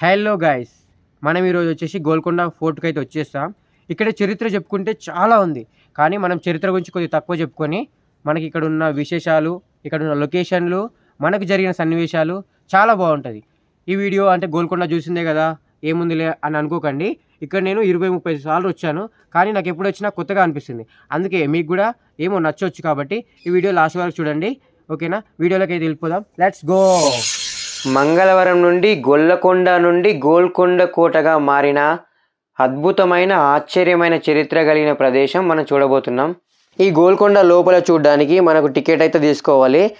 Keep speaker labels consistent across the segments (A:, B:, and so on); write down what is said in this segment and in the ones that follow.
A: Hello guys మనం ఈరోజు వచ్చేసి గోల్కొండ ఫోర్ట్కి అయితే వచ్చేస్తాం. ఇక్కడ చరిత్ర చెప్పుకుంటే చాలా ఉంది. కానీ మనం చరిత్ర గురించి కొద్దిగా తక్కువ చెప్పుకొని మనకి ఇక్కడ ఉన్న విశేషాలు ఇక్కడ ఉన్న లొకేషన్లు మనకు జరిగిన సన్నివేశాలు చాలా బాగుంటుంది. ఈ వీడియో అంటే గోల్కొండ చూసిందే కదా ఏముందిలే అని అనుకోకండి. ఇక్కడ నేను ఇరవై ముప్పై సార్లు వచ్చాను కానీ నాకు ఎప్పుడు వచ్చినా కొత్తగా అనిపిస్తుంది. అందుకే మీకు కూడా ఏమో నచ్చవచ్చు కాబట్టి ఈ వీడియో లాస్ట్ వరకు చూడండి. ఓకేనా? వీడియోలోకి అయితే వెళ్ళిపోదాం. Let's go! మంగళవరం నుండి గొల్లకొండ నుండి గోల్కొండ కోటగా మారిన అద్భుతమైన ఆశ్చర్యమైన చరిత్ర కలిగిన ప్రదేశం మనం చూడబోతున్నాం. ఈ గోల్కొండ లోపల చూడడానికి మనకు టికెట్ అయితే తీసుకోవాలి.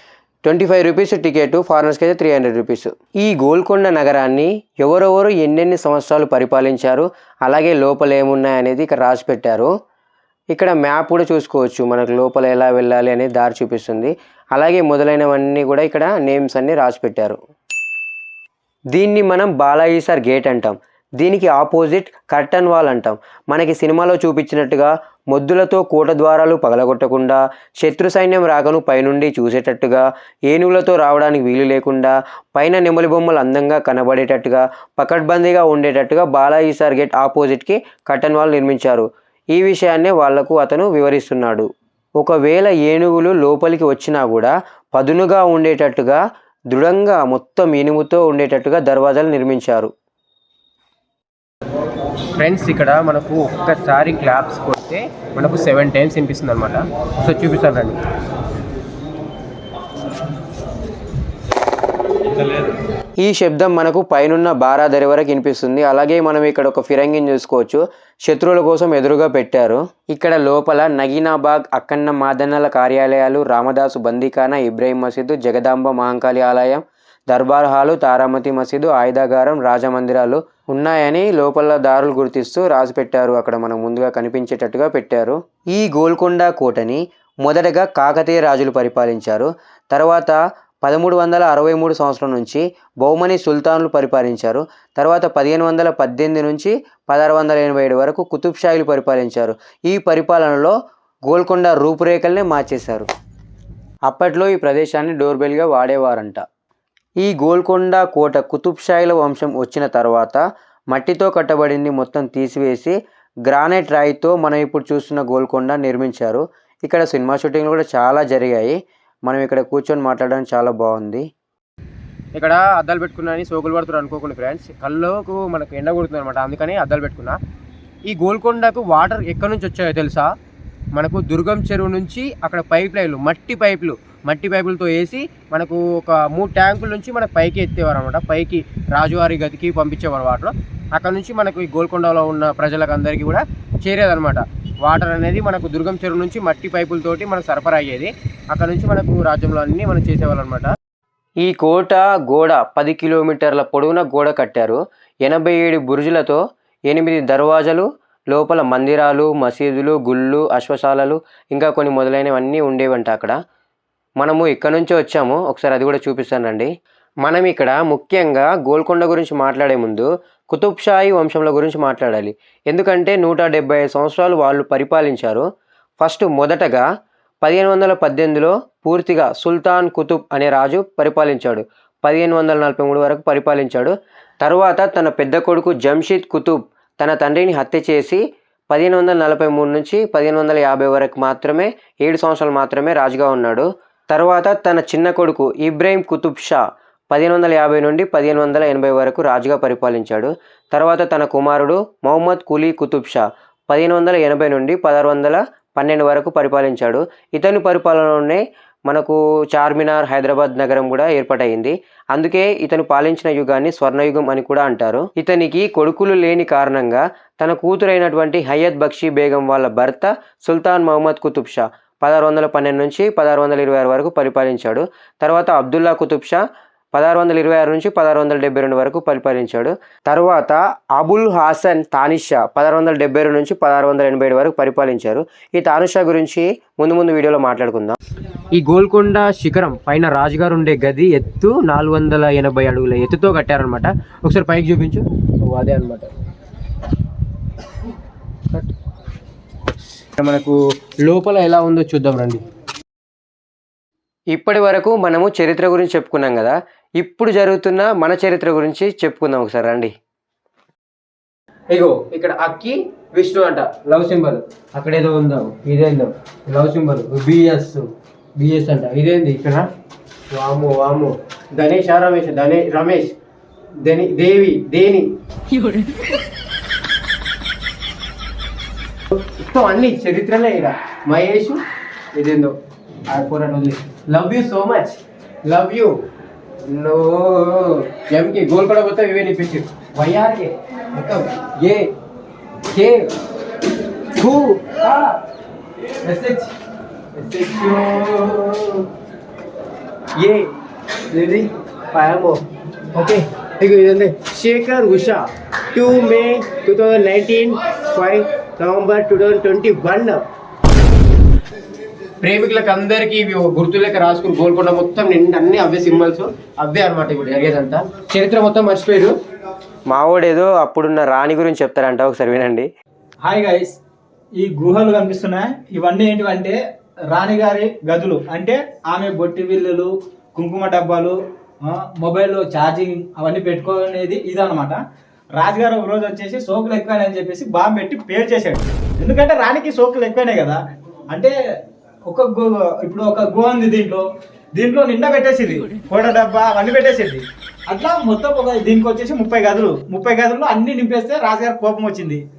A: ట్వంటీ ఫైవ్ రూపీస్ టికెట్ ఫారినర్స్కి అయితే త్రీ హండ్రెడ్ రూపీస్. ఈ గోల్కొండ నగరాన్ని ఎవరెవరు ఎన్నెన్ని సంవత్సరాలు పరిపాలించారు అలాగే లోపల ఏమున్నాయనేది ఇక్కడ రాసి పెట్టారు. ఇక్కడ మ్యాప్ కూడా చూసుకోవచ్చు మనకు లోపల ఎలా వెళ్ళాలి అనేది దారి చూపిస్తుంది. అలాగే మొదలైనవన్నీ కూడా ఇక్కడ నేమ్స్ అన్ని రాసి పెట్టారు. దీన్ని మనం బాలాయిసార్ గేట్ అంటాం. దీనికి ఆపోజిట్ కర్టన్ వాల్ అంటాం. మనకి సినిమాలో చూపించినట్టుగా మొద్దులతో కూట ద్వారాలు పగలగొట్టకుండా శత్రు సైన్యం రాకను పైనుండి చూసేటట్టుగా ఏనుగులతో రావడానికి వీలు లేకుండా పైన నెమలి బొమ్మలు అందంగా కనబడేటట్టుగా పకడ్బందీగా ఉండేటట్టుగా బాలాయిసార్ గేట్ ఆపోజిట్కి కర్టన్ వాల్ నిర్మించారు. ఈ విషయాన్నే వాళ్ళకు అతను వివరిస్తున్నాడు. ఒకవేళ ఏనుగులు లోపలికి వచ్చినా కూడా పదునుగా ఉండేటట్టుగా దృఢంగా మొత్తం ఇనుముతో ఉండేటట్టుగా దర్వాజాలు నిర్మించారు. ఫ్రెండ్స్ ఇక్కడ మనకు ఒక్కసారి క్లాప్స్ కొడితే మనకు సెవెన్ టైమ్స్ వినిపిస్తుంది అనమాట సో చూపిస్తాను రండి. ఈ శబ్దం మనకు పైనున్న బారాదరి వరకు వినిపిస్తుంది. అలాగే మనం ఇక్కడ ఒక ఫిరంగిని చూసుకోవచ్చు. శత్రువుల కోసం ఎదురుగా పెట్టారు. ఇక్కడ లోపల నగీనాబాగ్ అక్కన్న మాదన్నల కార్యాలయాలు రామదాసు బందీఖానా ఇబ్రాహీం మసీదు జగదాంబ మహంకాళి ఆలయం దర్బార్ హాలు తారామతి మసీదు ఆయుధాగారం రాజమందిరాలు ఉన్నాయని లోపల దారులు గుర్తిస్తూ రాసి పెట్టారు. అక్కడ మనం ముందుగా కనిపించేటట్టుగా పెట్టారు. ఈ గోల్కొండ కోటని మొదటగా కాకతీయ రాజులు పరిపాలించారు. తర్వాత పదమూడు వందల అరవై మూడు సంవత్సరం నుంచి బహుమని సుల్తాన్లు పరిపాలించారు. తర్వాత పదిహేను వందల పద్దెనిమిది నుంచి పదహారు వందల ఎనభై ఏడు వరకు కుతుబ్ షాయిలు పరిపాలించారు. ఈ పరిపాలనలో గోల్కొండ రూపురేఖల్నే మార్చేశారు. అప్పట్లో ఈ ప్రదేశాన్ని డోర్బెల్గా వాడేవారంట. ఈ గోల్కొండ కోట కుతుబ్ షాయిల వంశం వచ్చిన తర్వాత మట్టితో కట్టబడింది మొత్తం తీసివేసి గ్రానైట్ రాయితో మనం ఇప్పుడు చూస్తున్న గోల్కొండ నిర్మించారు. ఇక్కడ సినిమా షూటింగ్లు కూడా చాలా జరిగాయి. మనం ఇక్కడ కూర్చొని మాట్లాడడానికి చాలా బాగుంది. ఇక్కడ అద్దాలు పెట్టుకున్నాని సోకులు పడుతున్నారు అనుకోకుండా ఫ్రెండ్స్ కళ్ళకు మనకు ఎండ కొడుతుంది అనమాట అందుకని అద్దాలు పెట్టుకున్నా. ఈ గోల్కొండకు వాటర్ ఎక్కడి నుంచి వచ్చాయో తెలుసా? మనకు దుర్గం చెరువు నుంచి అక్కడ పైప్ లైన్లు మట్టి పైపులు మట్టి పైపులతో వేసి మనకు ఒక మూడు ట్యాంకుల నుంచి మనకు పైకి ఎత్తేవారు అనమాట పైకి రాజువారి గదికి పంపించేవారు వాటర్ అక్కడ నుంచి మనకు ఈ గోల్కొండలో ఉన్న ప్రజలకు అందరికీ కూడా చేరేదనమాట వాటర్ అనేది మనకు దుర్గం చెరువు నుంచి మట్టి పైపులతోటి మనకు సరఫరా అయ్యేది. అక్కడ నుంచి మనకు రాజ్యంలో అన్నీ మనం చేసేవాళ్ళు అనమాట ఈ కోట గోడ పది కిలోమీటర్ల పొడవున గోడ కట్టారు. ఎనభై ఏడు బురుజులతో ఎనిమిది దర్వాజలు లోపల మందిరాలు మసీదులు గుళ్ళు అశ్వశాలలు ఇంకా కొన్ని మొదలైనవన్నీ ఉండేవంట అక్కడ. మనము ఇక్కడ నుంచి వచ్చాము. ఒకసారి అది కూడా చూపిస్తానండి మనం ఇక్కడ ముఖ్యంగా గోల్కొండ గురించి మాట్లాడే ముందు కుతుబ్షాహి వంశంల గురించి మాట్లాడాలి. ఎందుకంటే నూట డెబ్బై ఐదు సంవత్సరాలు వాళ్ళు పరిపాలించారు. ఫస్ట్ మొదటగా పదిహేను వందల పద్దెనిమిదిలో పూర్తిగా సుల్తాన్ కుతుబ్ అనే రాజు పరిపాలించాడు. పదిహేను వందల నలభై మూడు వరకు పరిపాలించాడు. తర్వాత తన పెద్ద కొడుకు జంషీద్ కుతుబ్ తన తండ్రిని హత్య చేసి పదిహేను వందల నలభై మూడు నుంచి పదిహేను వందల యాభై వరకు మాత్రమే ఏడు సంవత్సరాలు మాత్రమే రాజుగా ఉన్నాడు. తర్వాత తన చిన్న కొడుకు ఇబ్రాహిం కుతుబ్ షా పదిహేను వందల యాభై నుండి పదిహేను వందల ఎనభై వరకు రాజుగా పరిపాలించాడు. తర్వాత తన కుమారుడు మొహమ్మద్ కులీ కుతుబ్ షా పదిహేను వందల ఎనభై నుండి పదహారు వందల పన్నెండు వరకు పరిపాలించాడు. ఇతని పరిపాలనలోనే మనకు చార్మినార్ హైదరాబాద్ నగరం కూడా ఏర్పాటైంది అందుకే ఇతను పాలించిన యుగాన్ని స్వర్ణయుగం అని కూడా అంటారు. ఇతనికి కొడుకులు లేని కారణంగా తన కూతురైనటువంటి హయత్ బక్షీ బేగం వాళ్ళ భర్త సుల్తాన్ మహమ్మద్ కుతుబ్ షా పదహారు వందల పన్నెండు నుంచి పదహారు వందల ఇరవై ఆరు వరకు పరిపాలించాడు. తర్వాత అబ్దుల్లా కుతుబ్ షా పదహారు వందల ఇరవై ఆరు నుంచి పదహారు వందల డెబ్బై రెండు వరకు పరిపాలించాడు. తర్వాత అబుల్ హాసన్ తానిషా పదహారు వందల డెబ్బై రెండు నుంచి పదహారు వందల ఎనభై ఏడు వరకు పరిపాలించారు. ఈ తానిషా గురించి ముందు ముందు వీడియోలో మాట్లాడుకుందాం. ఈ గోల్కొండ శిఖరం పైన రాజుగారు ఉండే గది ఎత్తు నాలుగు వందల ఎనభై అడుగుల ఎత్తుతో కట్టారనమాట ఒకసారి పైకి చూపించు. అదే అనమాట మనకు లోపల ఎలా ఉందో చూద్దాం రండి. ఇప్పటి వరకు మనము చరిత్ర గురించి చెప్పుకున్నాం కదా. ఇప్పుడు జరుగుతున్న మన చరిత్ర గురించి చెప్పుకుందాం ఒకసారి రండి. ఇగో ఇక్కడ అక్కి విష్ణు అంట. Love symbol. అక్కడ ఏదో ఉందో ఇదేందో. Love symbol. బిఎస్ బిఎస్ అంట. ఇదేంది ఇక్కడ? వాము వాము. గణేష్ ఆ రమేష్ ధనే రమేష్. దని దేవి దేని. మొత్తం అన్ని చరిత్రలే ఇక్కడ. మహేష్ ఇదేందో. ఆ పోరాటం love you so much love you no ఎంకి గోల్ కూడా మొత్తం ఇవే నిప్పించి వైఆర్కే మొత్తం ఏ కే హూ ఎస్హెచ్ ఎస్హెచ్ ఏ ఇది పాయమో ఓకే ఇక ఇదండి Shekhar Usha two May two thousand nineteen five November two thousand twenty one ప్రేమికులకు అందరికీ ఇవి ఒక గుర్తు లెక్క రాసుకుని గోల్కొండ మొత్తం నిండా అన్ని అవే సింబల్స్ అవే అనమాట ఇప్పుడు జరిగేదంతా. చరిత్ర మొత్తం మర్చిపోయారు మావోడేదో అప్పుడున్న రాణి గురించి చెప్తారంట ఒకసారి వినండి.
B: హాయ్ గైస్ ఈ గుహలు కనిపిస్తున్నాయి. ఇవన్నీ ఏంటివంటే రాణిగారి గదులు. అంటే ఆమె బొట్టి బిల్లులు కుంకుమ డబ్బాలు మొబైల్లో ఛార్జింగ్ అవన్నీ పెట్టుకునేది ఇదనమాట రాజుగారు ఒక రోజు వచ్చేసి సోకులు ఎక్కువైనాయి అని చెప్పేసి బాంబు పెట్టి పేరు చేశాడు ఎందుకంటే రాణికి సోకులు ఎక్కువైనాయి కదా. అంటే ఒక గు ఇప్పుడు ఒక గు ఉంది దీంట్లో. దీంట్లో నిండా పెట్టేసింది. కోట డబ్బా అవన్నీ పెట్టేసింది. అట్లా మొత్తం ఒక దీనికి వచ్చేసి ముప్పై గదులు. ముప్పై గదుల్లో అన్ని నింపేస్తే రాజుగారు కోపం వచ్చింది.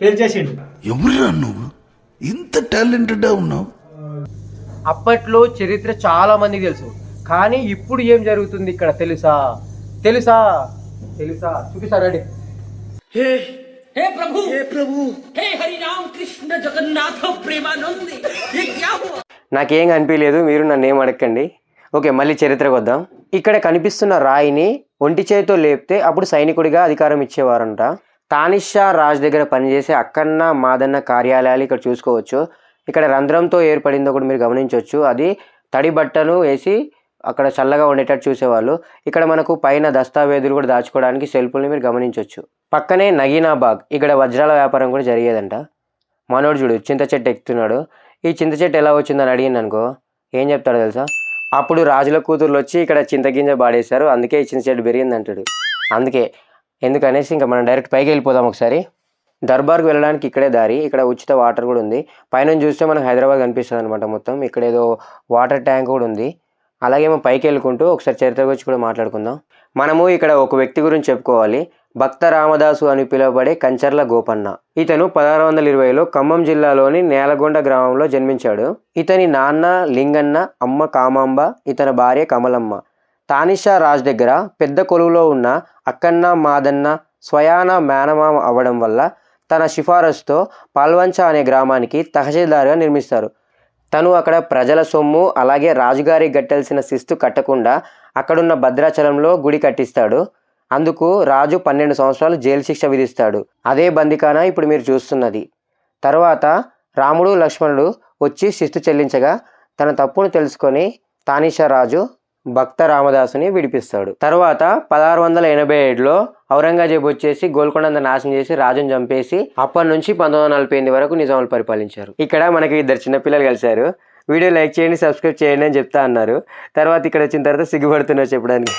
B: పేల్చేసిండు.
C: ఎవరురా నువ్వు? ఇంత టాలెంటెడ్ ఉన్నావు?
A: అప్పట్లో చరిత్ర చాలా మందికి తెలుసు. కానీ ఇప్పుడు ఏం జరుగుతుంది ఇక్కడ తెలుసా? తెలుసా? తెలుసా? చూపిస్తారండి
D: हे प्रभु हे प्रभु हे हरि राम कृष्ण जगन्नाथ प्रेमानंद ये क्या हुआ
A: నాకేం కనిపించలేదు మీరు నన్ను ఏం అడగండి ఓకే మళ్ళీ చరిత్రకు వద్దాం ఇక్కడ కనిపిస్తున్న రాయిని ఒంటి చేతితో లేపితే అప్పుడు సైనికుడిగా అధికారం ఇచ్చేవారంట తానిషా రాజ్ దగ్గర పనిచేసే అక్కన్న మాదన్న కార్యాలయాలు ఇక్కడ చూసుకోవచ్చు ఇక్కడ రంధ్రంతో ఏర్పడిందో కూడా మీరు గమనించవచ్చు అది తడి బట్టను వేసి అక్కడ చల్లగా ఉండేటట్టు చూసేవాళ్ళు. ఇక్కడ మనకు పైన దస్తావేజులు కూడా దాచుకోవడానికి సెల్ఫుల్ని మీరు గమనించవచ్చు పక్కనే నగీనాబాగ్ ఇక్కడ వజ్రాల వ్యాపారం కూడా జరిగేదంట. మనోడు చూడు చింత చెట్టు ఎక్కుతున్నాడు. ఈ చింత చెట్టు ఎలా వచ్చిందని అడిగింది అనుకో. ఏం చెప్తాడు తెలుసా? అప్పుడు రాజుల కూతుర్లు వచ్చి ఇక్కడ చింతగింజ బాడేశారు. అందుకే ఈ చింత చెట్టు పెరిగింది అంటాడు. అందుకే. ఎందుకనేసి ఇంకా మనం డైరెక్ట్ పైకి వెళ్ళిపోదాం ఒకసారి. దర్బార్కి వెళ్ళడానికి ఇక్కడే దారి. ఇక్కడ ఉచిత వాటర్ కూడా ఉంది. పైన చూస్తే మనకు హైదరాబాద్ కనిపిస్తుంది అనమాట మొత్తం. ఇక్కడ ఏదో వాటర్ ట్యాంక్ కూడా ఉంది. అలాగే మనం పైకి వెళ్ళుకుంటూ ఒకసారి చరిత్ర గురించి కూడా మాట్లాడుకుందాం. మనము ఇక్కడ ఒక వ్యక్తి గురించి చెప్పుకోవాలి. భక్త రామదాసు అని పిలువబడే కంచర్ల గోపన్న. ఇతను పదహారు వందల ఇరవైలో ఖమ్మం జిల్లాలోని నేలగొండ గ్రామంలో జన్మించాడు. ఇతని నాన్న లింగన్న అమ్మ కామాంబ ఇతని భార్య కమలమ్మ. తానిషా రాజ్ దగ్గర పెద్ద కొలువులో ఉన్న అక్కన్న మాదన్న స్వయాన మేనమామ అవ్వడం వల్ల తన సిఫారసుతో పాల్వంచ అనే గ్రామానికి తహసీల్దార్గా నిర్మిస్తారు. తను అక్కడ ప్రజల సొమ్ము అలాగే రాజుగారికి కట్టాల్సిన శిస్తు కట్టకుండా అక్కడున్న భద్రాచలంలో గుడి కట్టిస్తాడు. అందుకు రాజు పన్నెండు సంవత్సరాలు జైలు శిక్ష విధిస్తాడు. అదే బందికాన ఇప్పుడు మీరు చూస్తున్నది. తర్వాత రాముడు లక్ష్మణుడు వచ్చి శిస్తు చెల్లించగా తన తప్పును తెలుసుకొని తానీషా రాజు భక్త రామదాసుని విడిపిస్తాడు. తర్వాత పదహారు వందల ఎనభై ఏడులో ఔరంగజేబు వచ్చేసి గోల్కొండ నాశనం చేసి రాజును చంపేసి అప్పటి నుంచి పంతొమ్మిది వందల నలభై ఎనిమిది వరకు నిజాములు పరిపాలించారు. ఇక్కడ మనకి ఇద్దరు చిన్నపిల్లలు కలిశారు. వీడియో లైక్ చేయండి సబ్స్క్రైబ్ చేయండి అని చెప్తా అన్నారు. తర్వాత ఇక్కడ వచ్చిన తర్వాత సిగ్గుపడుతున్నారు చెప్పడానికి.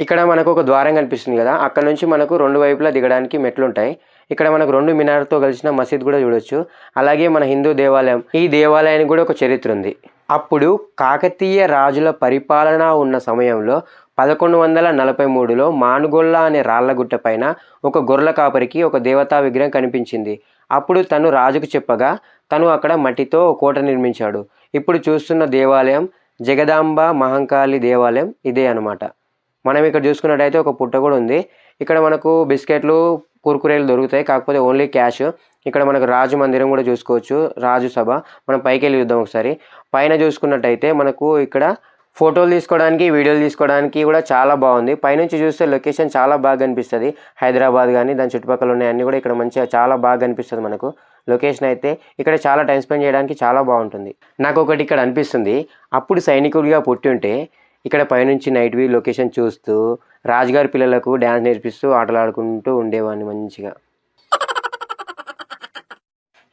A: ఇక్కడ మనకు ఒక ద్వారం కనిపిస్తుంది కదా. అక్కడ నుంచి మనకు రెండు వైపులా దిగడానికి మెట్లు ఉంటాయి. ఇక్కడ మనకు రెండు మినార్తో కలిసిన మసీద్ కూడా చూడొచ్చు. అలాగే మన హిందూ దేవాలయం. ఈ దేవాలయానికి కూడా ఒక చరిత్ర ఉంది. అప్పుడు కాకతీయ రాజుల పరిపాలన ఉన్న సమయంలో పదకొండు వందల నలభై మూడులో మానుగొల్ల అనే రాళ్ళగుట్ట పైన ఒక గొర్రెల కాపరికి ఒక దేవతా విగ్రహం కనిపించింది. అప్పుడు తను రాజుకు చెప్పగా తను అక్కడ మట్టితో కోట నిర్మించాడు. ఇప్పుడు చూస్తున్న దేవాలయం జగదాంబ మహంకాళి దేవాలయం ఇదే అనమాట మనం ఇక్కడ చూసుకున్నట్టయితే ఒక పుట్ట కూడా ఉంది. ఇక్కడ మనకు బిస్కెట్లు కుర్కురేలు దొరుకుతాయి. కాకపోతే ఓన్లీ క్యాష్. ఇక్కడ మనకు రాజు మందిరం కూడా చూసుకోవచ్చు. రాజు సభ. మనం పైకి వెళ్ళి చూద్దాం ఒకసారి. పైన చూసుకున్నట్టయితే మనకు ఇక్కడ ఫోటోలు తీసుకోవడానికి వీడియోలు తీసుకోవడానికి కూడా చాలా బాగుంది. పైనుంచి చూస్తే లొకేషన్ చాలా బాగా కనిపిస్తుంది హైదరాబాద్ కానీ దాని చుట్టుపక్కల ఉన్నాయి అన్నీ కూడా ఇక్కడ మంచిగా చాలా బాగా కనిపిస్తుంది మనకు. లొకేషన్ అయితే ఇక్కడ చాలా టైం స్పెండ్ చేయడానికి చాలా బాగుంటుంది. నాకు ఒకటి ఇక్కడ అనిపిస్తుంది. అప్పుడు సైనికుడిగా పుట్టి ఉంటే ఇక్కడ పైనుంచి నైట్ వ్యూ లొకేషన్ చూస్తూ రాజుగారి పిల్లలకు డ్యాన్స్ నేర్పిస్తూ ఆటలు ఆడుకుంటూ ఉండేవాడిని మంచిగా.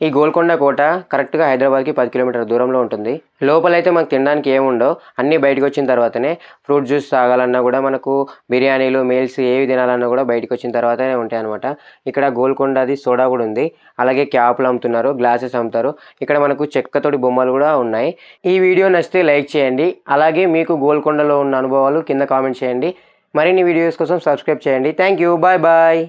A: ఈ గోల్కొండ కోట కరెక్ట్గా హైదరాబాద్కి పది కిలోమీటర్ దూరంలో ఉంటుంది. లోపలైతే మనకు తినడానికి ఏముండవు అన్నీ బయటకు వచ్చిన తర్వాతనే ఫ్రూట్ జ్యూస్ తాగాలన్నా కూడా మనకు బిర్యానీలు మీల్స్ ఏవి తినాలన్నా కూడా బయటకు వచ్చిన తర్వాతనే ఉంటాయి అనమాట ఇక్కడ గోల్కొండది సోడా కూడా ఉంది. అలాగే క్యాప్లు అమ్ముతున్నారు గ్లాసెస్ అమ్ముతారు. ఇక్కడ మనకు చెక్కతోటి బొమ్మలు కూడా ఉన్నాయి. ఈ వీడియో నచ్చితే లైక్ చేయండి. అలాగే మీకు గోల్కొండలో ఉన్న అనుభవాలు కింద కామెంట్ చేయండి. మరిన్ని వీడియోస్ కోసం సబ్స్క్రైబ్ చేయండి. Thank you bye bye.